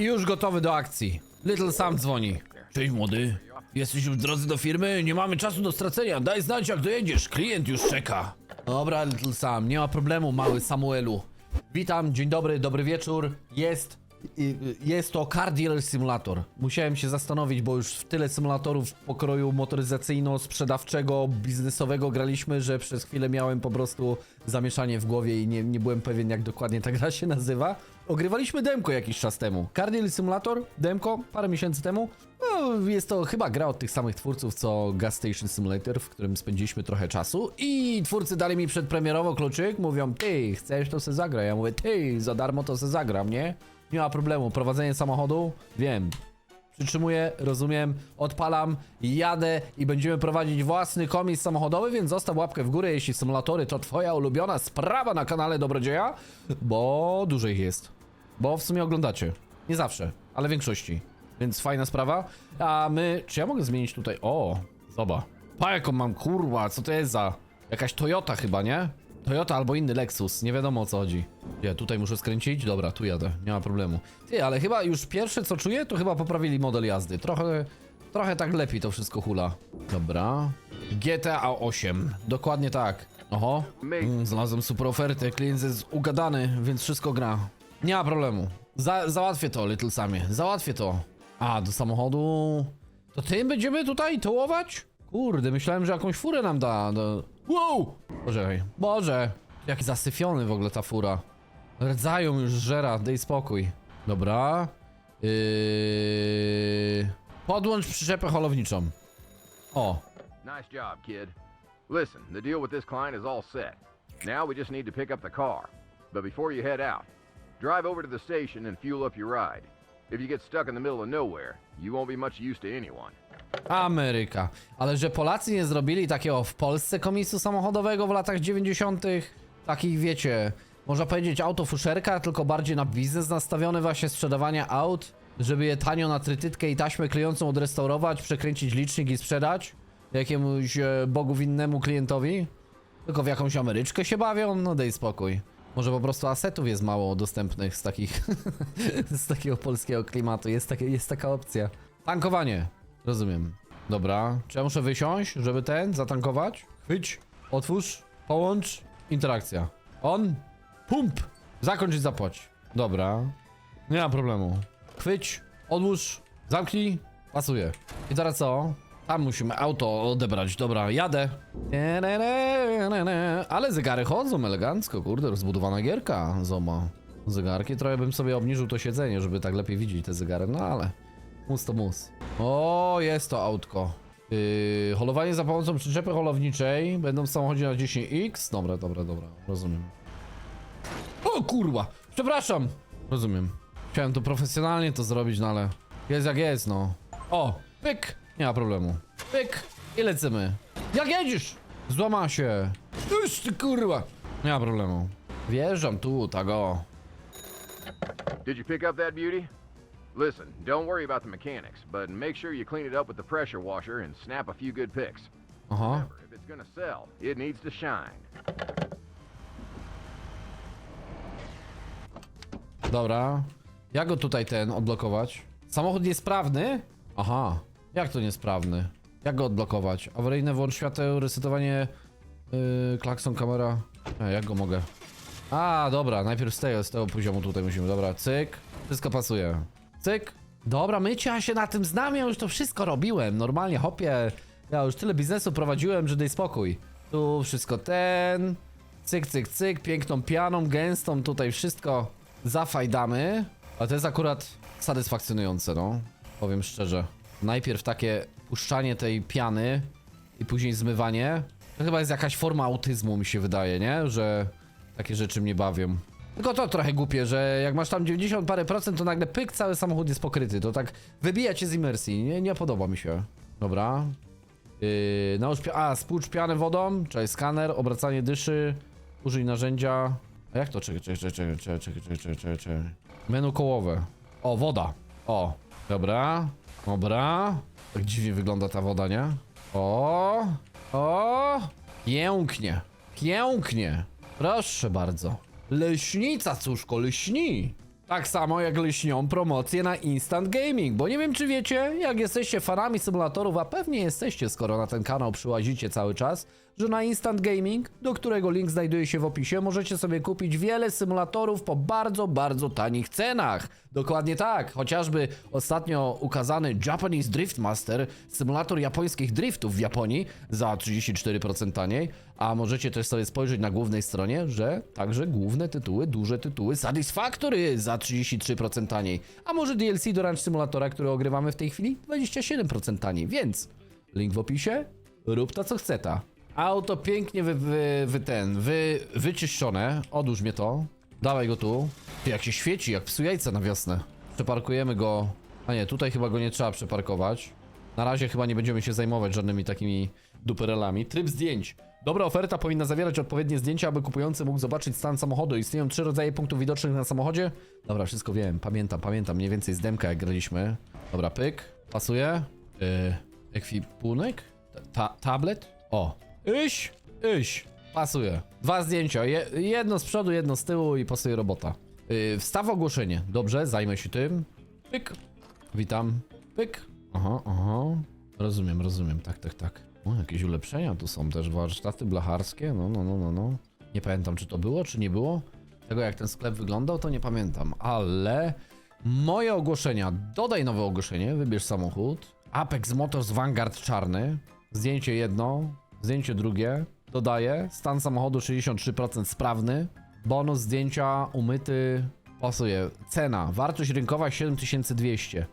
I już gotowy do akcji. Little Sam dzwoni. Cześć młody. Jesteś już w drodze do firmy? Nie mamy czasu do stracenia. Daj znać jak dojedziesz. Klient już czeka. Dobra, Little Sam, nie ma problemu, mały Samuelu. Witam, dzień dobry, dobry wieczór. Jest. i- Jest to Car Dealer Simulator. Musiałem się zastanowić, bo już w tyle symulatorów pokroju motoryzacyjno-sprzedawczego, biznesowego graliśmy, że przez chwilę miałem po prostu zamieszanie w głowie i nie, nie byłem pewien, jak dokładnie ta gra się nazywa. Ogrywaliśmy demko jakiś czas temu. Car Dealer Simulator, demko, parę miesięcy temu. No, jest to chyba gra od tych samych twórców, co Gas Station Simulator, w którym spędziliśmy trochę czasu. I twórcy dali mi przedpremierowo kluczyk, mówią, ty, chcesz to se zagraj. Ja mówię, ty, za darmo to se zagram, nie? Nie ma problemu, prowadzenie samochodu, wiem. Przytrzymuję, rozumiem, odpalam, jadę i będziemy prowadzić własny komis samochodowy, więc zostaw łapkę w górę, jeśli symulatory to twoja ulubiona sprawa na kanale Dobrodzieja, bo dużo ich jest. Bo w sumie oglądacie. Nie zawsze, ale w większości. Więc fajna sprawa. A my... Czy ja mogę zmienić tutaj? O, zobacz. Pa jaką mam, kurwa, co to jest za... Jakaś Toyota chyba, nie? Toyota albo inny Lexus, nie wiadomo o co chodzi. Ja tutaj muszę skręcić? Dobra, tu jadę, nie ma problemu. Ty, ale chyba już pierwsze co czuję, to chyba poprawili model jazdy. Trochę, trochę tak lepiej to wszystko hula. Dobra. GTA 8, dokładnie tak. Oho, mm, znalazłem super ofertę, klient jest ugadany, więc wszystko gra. Nie ma problemu. Za, załatwię to, Little Samie, załatwię to. A, do samochodu... To tym będziemy tutaj tołować? Kurde, myślałem, że jakąś furę nam da. Do... Wow! Poczekaj. Boże! Jak zasyfiony w ogóle ta fura. Rdzają już żera, daj spokój. Dobra. Yy... Podłącz przyczepę holowniczą. O. Nice job, kid. Listen, the deal with this client is all set. Now we just need to pick up the car. But before you head out, drive over to the station and fuel up your ride. If you get stuck in the middle of nowhere, you won't be much use to anyone. Ameryka. Ale że Polacy nie zrobili takiego w Polsce komisu samochodowego w latach 90., takich wiecie, można powiedzieć autofuszerka, tylko bardziej na biznes nastawiony właśnie sprzedawania aut, żeby je tanio na trytytkę i taśmę klejącą odrestaurować, przekręcić licznik i sprzedać jakiemuś e, bogu winnemu klientowi. Tylko w jakąś Ameryczkę się bawią? No daj spokój. Może po prostu asetów jest mało dostępnych z takich, z takiego polskiego klimatu. Jest, takie, jest taka opcja. Tankowanie. Rozumiem. Dobra. Czy ja muszę wysiąść, żeby ten, zatankować? Chwyć, otwórz, połącz, interakcja. On, pump, zakończ i zapłać. Dobra. Nie ma problemu. Chwyć, odłóż, zamknij, pasuje. I teraz co? Tam musimy auto odebrać. Dobra, jadę. Ale zegary chodzą elegancko, kurde, rozbudowana gierka. Zoma. Zegarki trochę bym sobie obniżył to siedzenie, żeby tak lepiej widzieć te zegary, no ale... Mus to mus. O, jest to autko. Yy, holowanie za pomocą przyczepy holowniczej. Będą w samochodzie na 10x. Dobra, dobra, dobra. Rozumiem. O kurwa! Przepraszam! Rozumiem. Chciałem to profesjonalnie to zrobić, no ale... Jest jak jest, no. O! Pyk! Nie ma problemu. Pyk! I lecimy. Jak jedziesz? Złama się. Już ty kurwa! Nie ma problemu. Wjeżdżam tu, tak o. Did you pick up that beauty? Listen, don't worry about the mechanics, but make sure you clean it up with the pressure washer and snap a few good pics. Aha. Remember, if it's gonna sell, it needs to shine. Dobra. Jak go tutaj ten odblokować? Samochód niesprawny? Aha. Jak to niesprawny? Jak go odblokować? Awaryjne włącz świateł, resetowanie yy, klakson, kamera. E, jak go mogę? A, dobra, najpierw z tego, z tego poziomu tutaj musimy. Dobra, cyk. Wszystko pasuje. Cyk. Dobra, mycie, ja się na tym znam, ja już to wszystko robiłem. Normalnie, hopie. Ja już tyle biznesu prowadziłem, że daj spokój. Tu wszystko ten. Cyk, cyk, cyk, piękną pianą, gęstą, tutaj wszystko zafajdamy. Ale to jest akurat satysfakcjonujące, no. Powiem szczerze. Najpierw takie puszczanie tej piany i później zmywanie. To chyba jest jakaś forma autyzmu, mi się wydaje, nie? Że takie rzeczy mnie bawią. Tylko to trochę głupie, że jak masz tam 90 parę procent, to nagle pyk, cały samochód jest pokryty. To tak wybija cię z imersji. Nie, nie podoba mi się. Dobra. Yy, nałóż A, spłucz pianę wodą. Czekaj, skaner, obracanie dyszy. Użyj narzędzia. A jak to? Czekaj, czekaj, czekaj, czekaj, czekaj, czekaj, czekaj, czekaj. Menu kołowe. O, woda. O, dobra. Dobra. Tak dziwnie wygląda ta woda, nie? O, o. Pięknie. Pięknie. Proszę bardzo. Leśnica, cóżko, leśni. Tak samo jak lśnią promocje na Instant Gaming, bo nie wiem czy wiecie, jak jesteście fanami symulatorów, a pewnie jesteście, skoro na ten kanał przyłazicie cały czas, że na Instant Gaming, do którego link znajduje się w opisie, możecie sobie kupić wiele symulatorów po bardzo, bardzo tanich cenach. Dokładnie tak, chociażby ostatnio ukazany Japanese Drift Master, symulator japońskich driftów w Japonii za 34% taniej, a możecie też sobie spojrzeć na głównej stronie, że także główne tytuły, duże tytuły Satisfactory za 33% taniej, a może DLC do Ranch Simulatora, który ogrywamy w tej chwili? 27% taniej, więc link w opisie, rób to co chce ta. Auto pięknie wy, wy, wy ten, wy, wyczyszczone, odłóż mnie to, dawaj go tu. Ty jak się świeci, jak psu jajca na wiosnę. Przeparkujemy go, a nie, tutaj chyba go nie trzeba przeparkować. Na razie chyba nie będziemy się zajmować żadnymi takimi duperelami. Tryb zdjęć. Dobra oferta powinna zawierać odpowiednie zdjęcia, aby kupujący mógł zobaczyć stan samochodu. Istnieją trzy rodzaje punktów widocznych na samochodzie. Dobra, wszystko wiem, pamiętam, pamiętam. Mniej więcej z demka jak graliśmy. Dobra, pyk. Pasuje. Yy, ekwipunek? Ta tablet? O. Iś, iś. Pasuje. Dwa zdjęcia. Je jedno z przodu, jedno z tyłu i pasuje robota. Yy, wstaw ogłoszenie. Dobrze, zajmę się tym. Pyk. Witam. Pyk. Aha, aha. Rozumiem, rozumiem. Tak, tak, tak. O, jakieś ulepszenia tu są też. Warsztaty blacharskie. No, no, no, no, no. Nie pamiętam, czy to było, czy nie było. Tego, jak ten sklep wyglądał, to nie pamiętam. Ale moje ogłoszenia. Dodaj nowe ogłoszenie. Wybierz samochód. Apex Motors Vanguard czarny. Zdjęcie jedno. Zdjęcie drugie. Dodaję. Stan samochodu 63% sprawny. Bonus zdjęcia umyty. Pasuje. Cena. Wartość rynkowa 7200.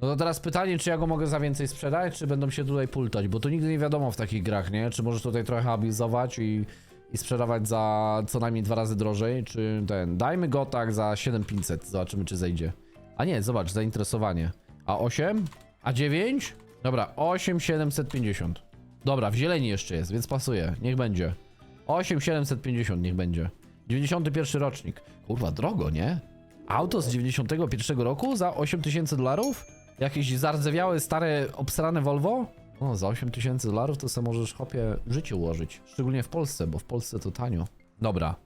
No to teraz pytanie, czy ja go mogę za więcej sprzedać, czy będą się tutaj pultać, bo to nigdy nie wiadomo w takich grach, nie? Czy możesz tutaj trochę abuzować i, i sprzedawać za co najmniej dwa razy drożej, czy ten... Dajmy go tak za 7500, zobaczymy czy zejdzie. A nie, zobacz, zainteresowanie. A 8? A 9? Dobra, 8750. Dobra, w zieleni jeszcze jest, więc pasuje, niech będzie. 8750 niech będzie. 91 rocznik. Kurwa, drogo, nie? Auto z 91 roku za 8000 dolarów? Jakieś zardzewiałe, stare, obsrane Volvo? O, za 8000 dolarów to sobie możesz hopie życie ułożyć. Szczególnie w Polsce, bo w Polsce to tanio. Dobra.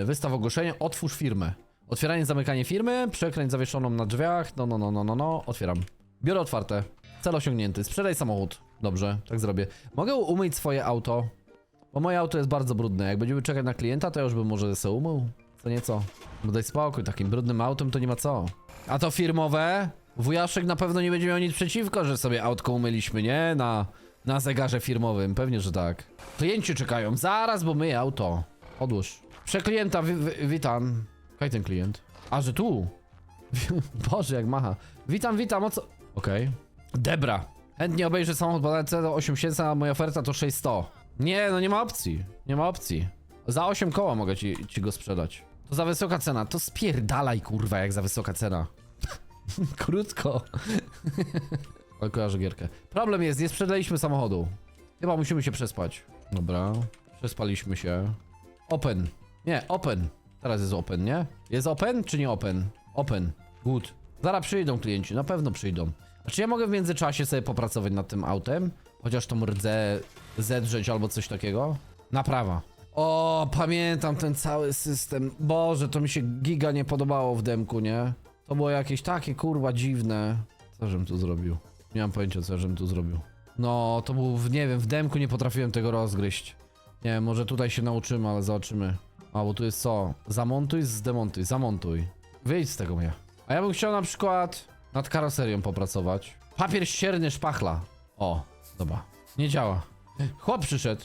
Yy, wystaw ogłoszenie, otwórz firmę. Otwieranie, zamykanie firmy, przekręć zawieszoną na drzwiach. No, no, no, no, no, no. Otwieram. Biuro otwarte. Cel osiągnięty. Sprzedaj samochód. Dobrze, tak zrobię. Mogę umyć swoje auto? Bo moje auto jest bardzo brudne. Jak będziemy czekać na klienta, to ja już bym może se umył. Co nieco. No daj spokój, takim brudnym autem to nie ma co. A to firmowe? Wujaszek na pewno nie będzie miał nic przeciwko, że sobie autko umyliśmy, nie? Na, na zegarze firmowym, pewnie, że tak. Klienci czekają, zaraz, bo myję auto. Odłóż. Przeklienta, wi wi witam. Kaj ten klient? A, że tu. Boże, jak macha. Witam, witam, o co... Okej. Debra. Chętnie obejrzę samochód badający do 8700, a moja oferta to 600. Nie, no nie ma opcji. Nie ma opcji. Za 8 koła mogę ci, ci go sprzedać. To za wysoka cena. To spierdalaj, kurwa, jak za wysoka cena. Krótko. Ale kojarzę gierkę. Problem jest, nie sprzedaliśmy samochodu. Chyba musimy się przespać. Dobra. Przespaliśmy się. Open. Nie, open. Teraz jest open, nie? Jest open czy nie open? Open. Good. Zaraz przyjdą klienci, na pewno przyjdą. A czy ja mogę w międzyczasie sobie popracować nad tym autem? Chociaż tą rdzę zedrzeć albo coś takiego? Naprawa. O, pamiętam ten cały system. Boże, to mi się giga nie podobało w demku, nie? To było jakieś takie kurwa dziwne. Co żem tu zrobił? Nie mam pojęcia, co żem tu zrobił. No, to był, w, nie wiem, w demku nie potrafiłem tego rozgryźć. Nie wiem, może tutaj się nauczymy, ale zobaczymy. A, bo tu jest co? Zamontuj, zdemontuj, zamontuj. Wyjdź z tego mnie. A ja bym chciał na przykład nad karoserią popracować. Papier ścierny szpachla. O, dobra. Nie działa. Chłop przyszedł.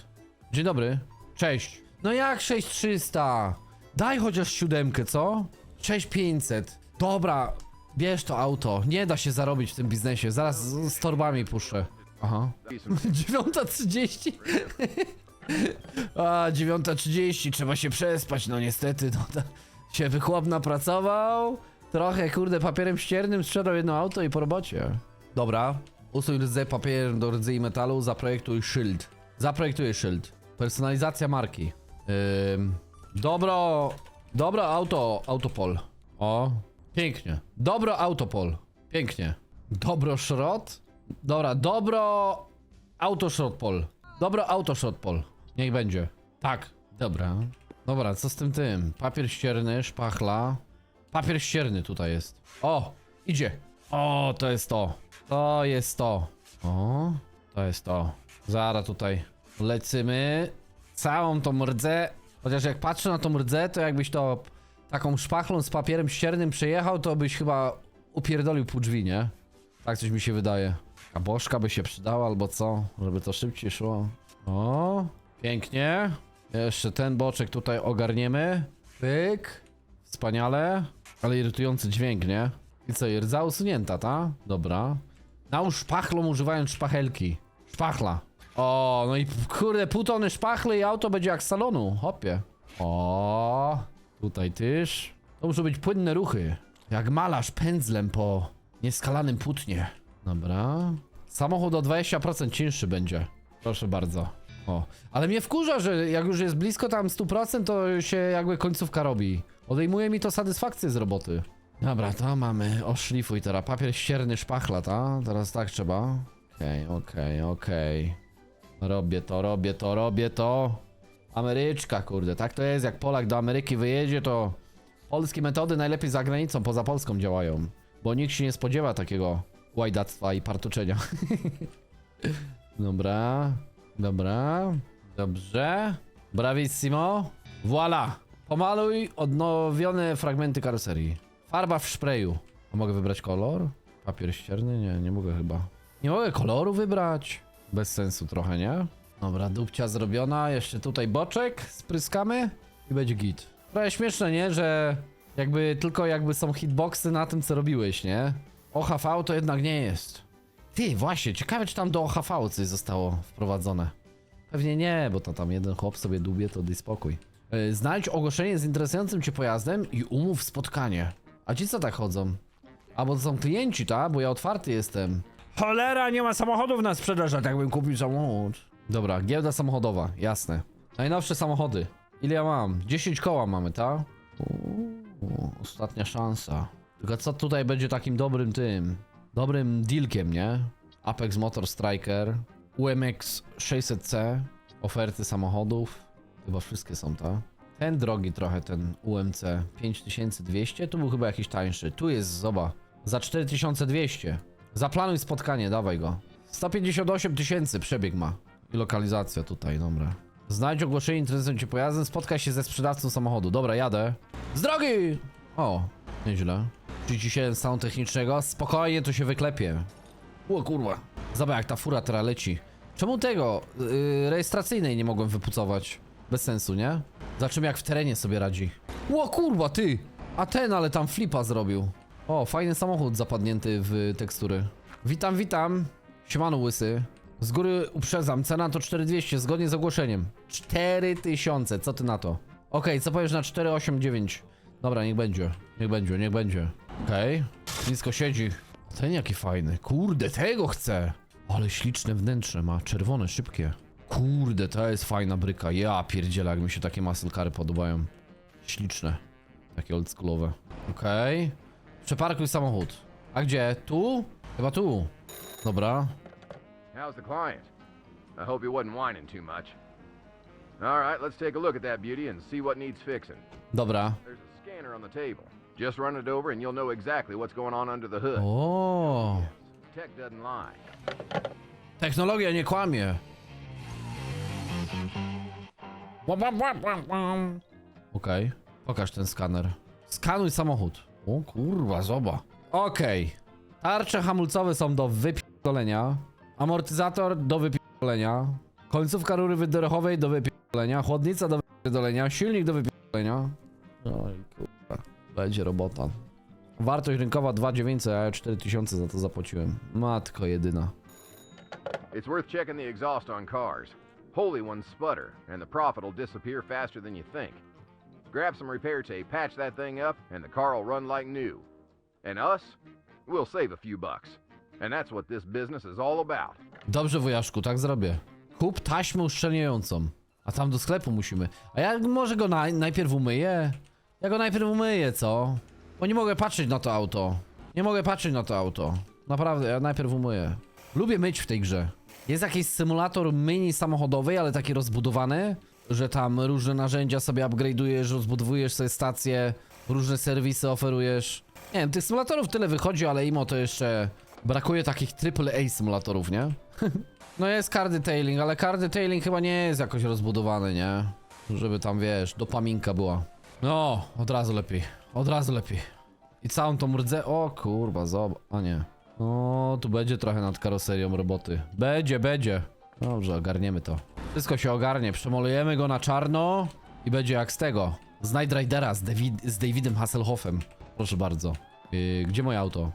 Dzień dobry. Cześć. No jak 6300? Daj chociaż siódemkę, co? 6500. Dobra, bierz to auto. Nie da się zarobić w tym biznesie. Zaraz z, torbami puszczę. Aha. Be some 9.30? A, 9.30, trzeba się przespać, no niestety, no się wychłop napracował, trochę, kurde, papierem ściernym sprzedał jedno auto i po robocie. Dobra, usuń rdzę papier do rdzy i metalu, zaprojektuj szyld. Zaprojektuję szyld. Personalizacja marki. Ym, dobro, dobro auto, autopol. O, pięknie. Dobro autopol. Pięknie. Dobro szrot? Dobra, dobro autoszrotpol. Dobro autoszrotpol. Niech będzie. Tak. Dobra. Dobra, co z tym tym? Papier ścierny, szpachla. Papier ścierny tutaj jest. O, idzie. O, to jest to. To jest to. O, to jest to. Zara tutaj lecimy. Całą tą rdzę. Chociaż jak patrzę na tą rdzę, to jakbyś to taką szpachlą z papierem ściernym przejechał, to byś chyba upierdolił pół drzwi, nie? Tak coś mi się wydaje. A bożka by się przydała albo co, żeby to szybciej szło. O, pięknie. Jeszcze ten boczek tutaj ogarniemy. Pyk. Wspaniale. Ale irytujący dźwięk, nie? I co, rdza usunięta, ta? Dobra. Nałóż szpachlą używając szpachelki. Szpachla. O, no i kurde, pół tony szpachly i auto będzie jak z salonu. Hopie. O, tutaj tyż. To muszą być płynne ruchy. Jak malarz pędzlem po nieskalanym płótnie. Dobra. Samochód o 20% cięższy będzie. Proszę bardzo. O, ale mnie wkurza, że jak już jest blisko tam 100%, to się jakby końcówka robi. Odejmuje mi to satysfakcję z roboty. Dobra, to mamy. Oszlifuj teraz. Papier ścierny szpachla, ta? Teraz tak trzeba. Okej, okej, okej. Robię to, robię to, robię to. Ameryczka, kurde. Tak to jest, jak Polak do Ameryki wyjedzie, to polskie metody najlepiej za granicą, poza Polską działają. Bo nikt się nie spodziewa takiego łajdactwa i partuczenia. Dobra, dobra, dobrze. Bravissimo. Voila. Pomaluj odnowione fragmenty karoserii. Farba w szpreju. A mogę wybrać kolor? Papier ścierny? Nie, nie mogę chyba. Nie mogę koloru wybrać? Bez sensu trochę, nie? Dobra, dupcia zrobiona. Jeszcze tutaj boczek spryskamy i będzie git. Trochę śmieszne, nie? Że jakby tylko jakby są hitboxy na tym, co robiłeś, nie? OHV to jednak nie jest. Ty, właśnie, ciekawe czy tam do OHV coś zostało wprowadzone. Pewnie nie, bo to tam jeden chłop sobie dubie, to daj spokój. Yy, znajdź ogłoszenie z interesującym cię pojazdem i umów spotkanie. A ci co tak chodzą? A bo to są klienci, tak? Bo ja otwarty jestem. Cholera, nie ma samochodów na sprzedaż, a tak bym kupił samochód. Dobra, giełda samochodowa, jasne. Najnowsze samochody. Ile ja mam? 10 koła mamy, tak? Uuu, Ostatnia szansa. Tylko co tutaj będzie takim dobrym tym? Dobrym dealkiem, nie? Apex Motor Striker, UMX 600C, oferty samochodów. Chyba wszystkie są, tak? Ten drogi trochę, ten UMC 5200, tu był chyba jakiś tańszy. Tu jest, zoba, za 4200. Zaplanuj spotkanie, dawaj go. 158 tysięcy przebieg ma. I lokalizacja tutaj, dobra. Znajdź ogłoszenie interesujące cię pojazdem, spotkaj się ze sprzedawcą samochodu. Dobra, jadę. Z drogi! O, nieźle. 37 stanu technicznego, spokojnie to się wyklepie. O kurwa. Zobacz jak ta fura teraz leci. Czemu tego yy, rejestracyjnej nie mogłem wypucować? Bez sensu, nie? Zobaczymy jak w terenie sobie radzi. O kurwa, ty! A ten ale tam flipa zrobił. O, fajny samochód zapadnięty w tekstury. Witam, witam. Siemano łysy. Z góry uprzedzam, cena to 4200 zgodnie z ogłoszeniem. 4000, co ty na to? Okej, co powiesz na 489? Dobra, niech będzie. Niech będzie, niech będzie. Okej. Blisko siedzi. Ten jaki fajny. Kurde, tego chcę. Ale śliczne wnętrze ma, czerwone, szybkie. Kurde, to jest fajna bryka. Ja pierdzielę, jak mi się takie muscle podobają. Śliczne. Takie oldschoolowe. Okej. Przeparkuj samochód. A gdzie? Tu? Chyba tu. Dobra. How's the client? I hope he wasn't whining too much. All right, let's take a look at that beauty and see what needs fixing. Dobra. There's a scanner on the table. Just run it over and you'll know exactly what's going on under the hood. O, Tech doesn't lie. Technologia nie kłamie. Okej, pokaż ten skaner. Skanuj samochód. O kurwa, zoba. Okej. Tarcze hamulcowe są do wypierdolenia. Amortyzator do wypierdolenia. Końcówka rury wydechowej do wypierdolenia. Chłodnica do wypierdolenia. Silnik do wypierdolenia. Oj kurwa. Będzie robota. Wartość rynkowa 2900, a ja 4000 za to zapłaciłem. Matko jedyna. It's worth checking the exhaust on cars. Holy ones sputter, and the profit will disappear faster than you think. Grab some repair tape, patch that thing up, and the car will run like new. And us? We'll save a few bucks. And that's what this business is all about. Dobrze, wujaszku, tak zrobię. Kup taśmę uszczelniającą. A tam do sklepu musimy. A ja może go naj najpierw umyję? Ja go najpierw umyję, co? Bo nie mogę patrzeć na to auto. Nie mogę patrzeć na to auto. Naprawdę, ja najpierw umyję. Lubię myć w tej grze. Jest jakiś symulator myni samochodowej, ale taki rozbudowany, że tam różne narzędzia sobie upgrade'ujesz, rozbudowujesz sobie stację, różne serwisy oferujesz. Nie wiem, tych symulatorów tyle wychodzi, ale imo to jeszcze brakuje takich AAA symulatorów, nie? no jest car detailing, ale car detailing chyba nie jest jakoś rozbudowany, nie? Żeby tam, wiesz, dopaminka była. No, od razu lepiej, od razu lepiej. I całą tą rdzę... O kurwa, zobacz. A nie. O, tu będzie trochę nad karoserią roboty. Będzie, będzie. Dobrze, ogarniemy to. Wszystko się ogarnie. Przemolujemy go na czarno i będzie jak z tego. Z Night Ridera z, David, z Davidem Hasselhoffem. Proszę bardzo. Yy, gdzie moje auto?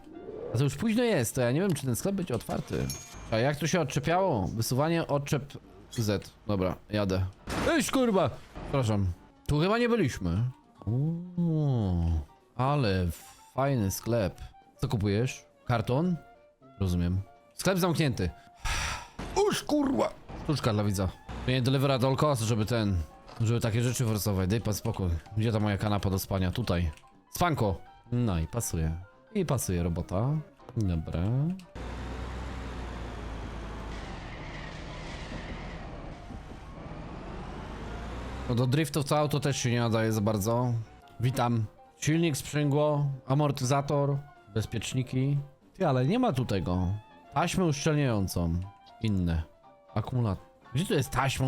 A to już późno jest, to ja nie wiem, czy ten sklep będzie otwarty. A jak to się odczepiało? Wysuwanie odczep Z. Dobra, jadę. Iść kurwa! Przepraszam. Tu chyba nie byliśmy. Uuu, ale fajny sklep. Co kupujesz? Karton? Rozumiem. Sklep zamknięty. Uż kurwa! Sztuczka dla widza. Nie delivera all cost, żeby ten... Żeby takie rzeczy forsować. Daj pan spokój. Gdzie ta moja kanapa do spania? Tutaj. Spanko! No i pasuje. I pasuje robota. Dobra. No do driftów to auto też się nie nadaje za bardzo. Witam. Silnik, sprzęgło, amortyzator, bezpieczniki. Ty, ale nie ma tu tego. Taśmę uszczelniającą. Inne. Akumulator. Gdzie tu jest taśma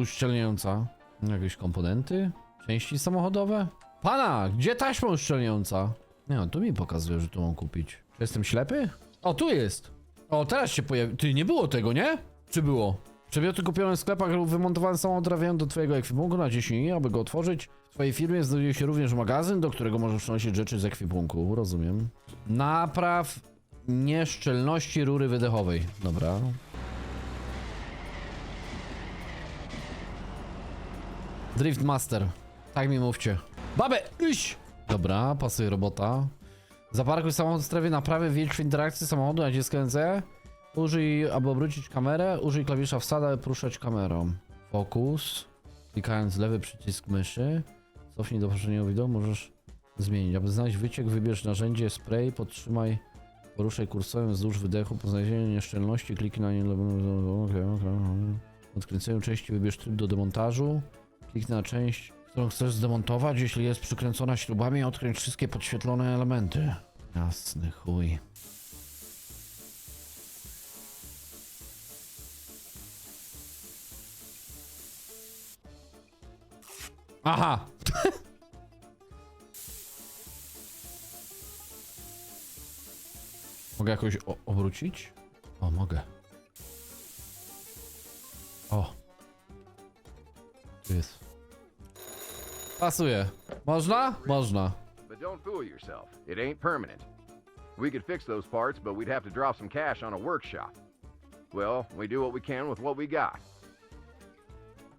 uszczelniająca? Jakieś komponenty? Części samochodowe? Pana, gdzie taśma uszczelniająca? Nie no, tu mi pokazuje, że tu mam kupić. Czy jestem ślepy? O, tu jest. O, teraz się pojawi. Ty, nie było tego, nie? Czy było? Przedmioty kupione w sklepach lub wymontowane są odrawiają do twojego ekwipunku na 10 dni, aby go otworzyć. W twojej firmie znajduje się również magazyn, do którego możesz przynosić rzeczy z ekwipunku. Rozumiem. Napraw nieszczelności rury wydechowej. Dobra. Drift Master. Tak mi mówcie. Babę, iść! Dobra, pasuje robota. Zaparkuj samochód w strefie naprawy, wjedź w interakcję samochodu, naciskaj NC. Użyj, aby obrócić kamerę, użyj klawisza wsada, aby poruszać kamerą. Fokus. Klikając lewy przycisk myszy. Cofnij do poprzedniego wideo, możesz zmienić. Aby znaleźć wyciek, wybierz narzędzie spray, podtrzymaj, poruszaj kursorem wzdłuż wydechu, po znalezieniu nieszczelności, kliknij na nie. Odkręceniu części wybierz tryb do demontażu. Kliknij na część, którą chcesz zdemontować. Jeśli jest przykręcona śrubami, odkręć wszystkie podświetlone elementy. Jasny chuj. Aha! mogę jakoś o- obrócić? O, mogę. O. Tu jest. Pasuje. Można? Można. But don't fool yourself. It ain't permanent. We could fix those parts, but we'd have to drop some cash on a workshop. Well, we do what we can with what we got.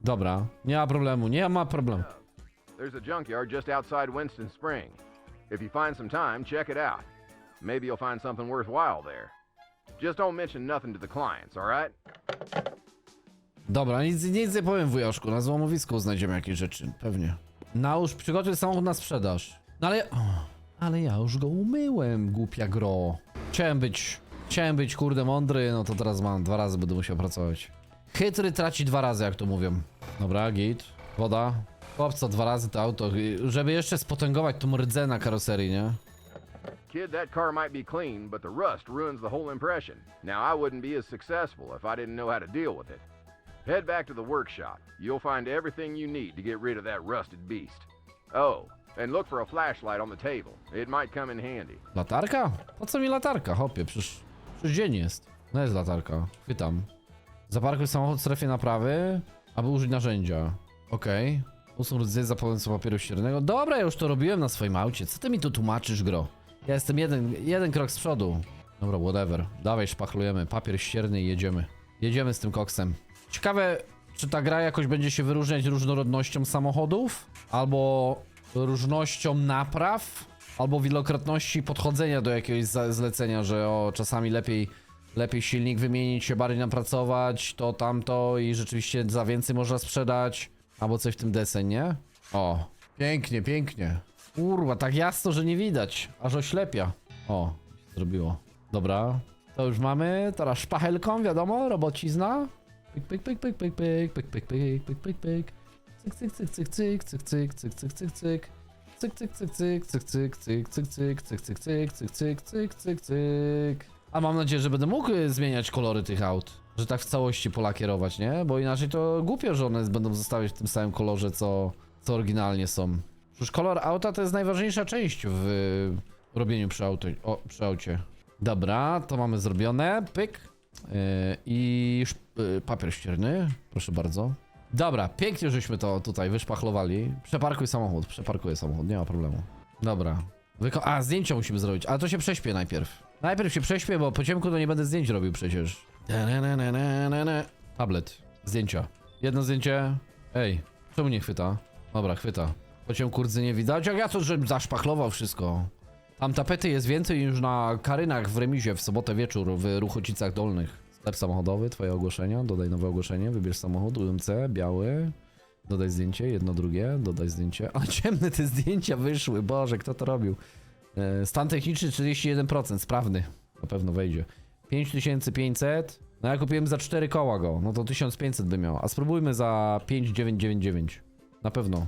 Dobra. Nie ma problemu, nie ma problemu. There's a junkyard just outside Winston Spring. If you find some time, check it out. Maybe you'll find something worthwhile there. Just don't mention nothing to the clients, alright? Dobra, nic, nic nie powiem wujaszku, na złomowisku znajdziemy jakieś rzeczy, pewnie. Nałóż, przygotuj samochód na sprzedaż. No ale... O, ale ja już go umyłem, głupia gro. Chciałem być... Chciałem być, kurde, mądry, no to teraz mam, dwa razy będę musiał pracować. Chytry traci dwa razy, jak to mówią. Dobra, git. Woda. Chłopca dwa razy to auto, żeby jeszcze spotęgować tą rdzę na karoserii, nie? Kid, that car might be clean, but the rust ruins the whole impression. Now, I wouldn't be as successful if I didn't know how to deal with it. Head back to the workshop. You'll find everything you need to get rid of that rusted beast. Oh, and look for a flashlight on the table. It might come in handy. Latarka? Po co mi latarka, hopie? Przecież, przecież dzień jest. No jest latarka. Chwytam. Zaparkuj samochód w strefie naprawy, aby użyć narzędzia. Okej. Usuń rdzeń za pomocą papieru ściernego. Dobra, ja już to robiłem na swoim aucie. Co ty mi tu tłumaczysz, gro? Ja jestem jeden, jeden krok z przodu. Dobra, whatever. Dawaj, szpachlujemy. Papier ścierny i jedziemy. Jedziemy z tym koksem. Ciekawe, czy ta gra jakoś będzie się wyróżniać różnorodnością samochodów? Albo różnością napraw? Albo wielokrotności podchodzenia do jakiegoś zlecenia, że o, czasami lepiej, lepiej silnik wymienić, się bardziej napracować, to tamto i rzeczywiście za więcej można sprzedać. Albo coś w tym deseń, nie? O, pięknie, pięknie. Kurwa, tak jasno, że nie widać. Aż oślepia. O, zrobiło. Dobra, to już mamy. Teraz szpachelką, wiadomo, robocizna. Pyk, pyk, pyk, pyk, pyk, pyk, pyk, pyk, pyk, pyk, pyk, pyk. Cyk, cyk, cyk, cyk, cyk, cyk, cyk, cyk, cyk, cyk. Cyk, cyk, cyk, cyk, cyk, cyk, cyk, cyk, cyk, cyk, cyk, cyk, cyk, cyk, cyk, cyk, cyk. A mam nadzieję, że będę mógł y, zmieniać kolory tych aut. Że tak w całości polakierować, nie? Bo inaczej to głupio, że one będą zostawiać w tym samym kolorze, co, co oryginalnie są. Przecież kolor auta to jest najważniejsza część w robieniu przy, auto, o, przy aucie. Dobra, to mamy zrobione. Pyk. Yy, I yy, papier ścierny. Proszę bardzo. Dobra, pięknie żeśmy to tutaj wyszpachlowali. Przeparkuj samochód, przeparkuję samochód, nie ma problemu. Dobra. Wyko A, zdjęcia musimy zrobić, ale to się prześpię najpierw. Najpierw się prześpię, bo po ciemku to nie będę zdjęć robił przecież. Tablet. Zdjęcia. Jedno zdjęcie. Ej, czemu nie chwyta? Dobra, chwyta. Po ciemku rdzy nie widać, jak ja to, żebym zaszpachlował wszystko. Tam tapety jest więcej niż na Karynach w remizie w sobotę wieczór w Ruchocicach Dolnych. Sklep samochodowy, twoje ogłoszenia, dodaj nowe ogłoszenie, wybierz samochód, UMC, biały, dodaj zdjęcie, jedno, drugie, dodaj zdjęcie. A ciemne te zdjęcia wyszły, Boże, kto to robił? E, Stan techniczny 41%, sprawny, na pewno wejdzie. 5500, no ja kupiłem za 4 koła go, no to 1500 by miał, a spróbujmy za 5999. Na pewno,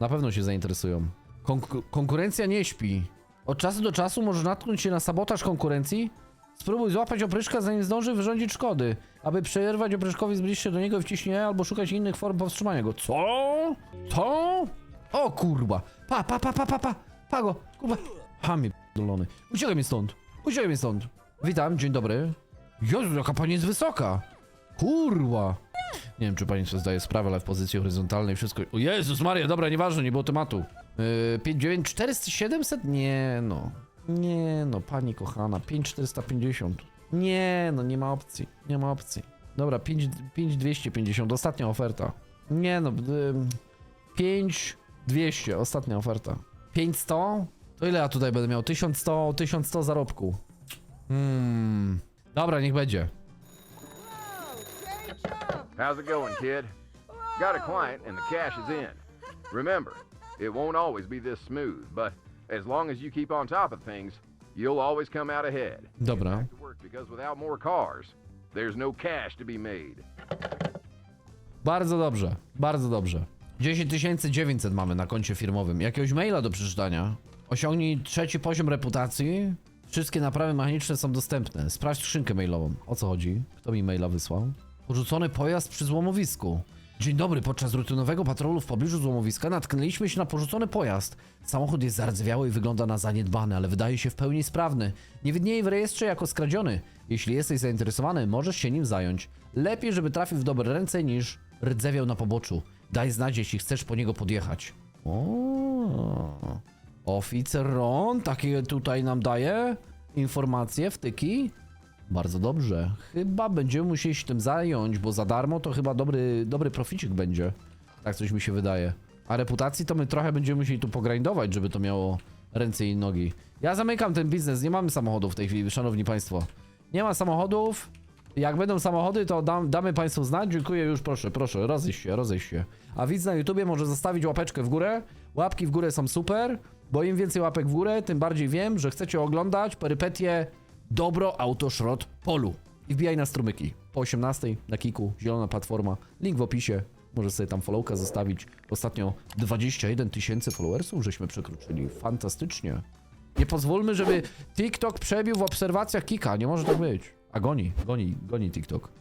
na pewno się zainteresują. Konku- konkurencja nie śpi. Od czasu do czasu możesz natknąć się na sabotaż konkurencji. Spróbuj złapać opryszka, zanim zdąży wyrządzić szkody. Aby przerwać opryszkowi zbliż się do niego E, albo szukać innych form powstrzymania go. Co? Co? O kurwa. Pa, pa, pa, pa, pa, pa. Pa go. Kurwa. Hamie dolony. Uciekaj mi stąd. Uciekaj mi stąd. Witam, dzień dobry. Jezu, jaka pani jest wysoka. Kurwa. Nie wiem, czy pani sobie zdaje sprawę, ale w pozycji horyzontalnej wszystko... O Jezus Maria, dobra, nieważne, nie było tematu. Yy, 5, 400, 700? Nie no. Nie no, pani kochana, 5450. Nie no, nie ma opcji, nie ma opcji. Dobra, 5, 5250, ostatnia oferta. Nie no, ym, 5200, ostatnia oferta. 500? To ile ja tutaj będę miał? 1100, 1100 zarobku. Hmm. Dobra, niech będzie. How's it going, kid? Got a client and the cash is in. Remember, it won't always be this smooth, but as long as you keep on top of things, you'll always come out ahead. Dobra. Because without more cars, there's no cash to be made. Bardzo dobrze, bardzo dobrze. 10 900 mamy na koncie firmowym. Jakiegoś maila do przeczytania. Osiągnij trzeci poziom reputacji. Wszystkie naprawy mechaniczne są dostępne. Sprawdź skrzynkę mailową. O co chodzi? Kto mi maila wysłał? Porzucony pojazd przy złomowisku. Dzień dobry, podczas rutynowego patrolu w pobliżu złomowiska natknęliśmy się na porzucony pojazd. Samochód jest zardzewiały i wygląda na zaniedbany, ale wydaje się w pełni sprawny. Nie widnieje w rejestrze jako skradziony. Jeśli jesteś zainteresowany, możesz się nim zająć. Lepiej, żeby trafił w dobre ręce niż rdzewiał na poboczu. Daj znać, jeśli chcesz po niego podjechać. O, oficer Ron, takie tutaj nam daje informacje, wtyki. Bardzo dobrze. Chyba będziemy musieli się tym zająć, bo za darmo to chyba dobry, dobry proficik będzie. Tak coś mi się wydaje. A reputacji to my trochę będziemy musieli tu pogrindować, żeby to miało ręce i nogi. Ja zamykam ten biznes, nie mamy samochodów w tej chwili, szanowni państwo. Nie ma samochodów. Jak będą samochody, to dam, damy państwu znać. Dziękuję już, proszę, proszę, rozejść się, rozejść się. A widz na YouTubie może zostawić łapeczkę w górę. Łapki w górę są super, bo im więcej łapek w górę, tym bardziej wiem, że chcecie oglądać perypetie Dobro Autoszrot Polu. I wbijaj na strumyki. Po 18 na Kiku, zielona platforma. Link w opisie. Możesz sobie tam followka zostawić. Ostatnio 21 tysięcy followersów żeśmy przekroczyli. Fantastycznie. Nie pozwólmy, żeby TikTok przebił w obserwacjach Kika. Nie może tak być. A goni, goni, goni TikTok.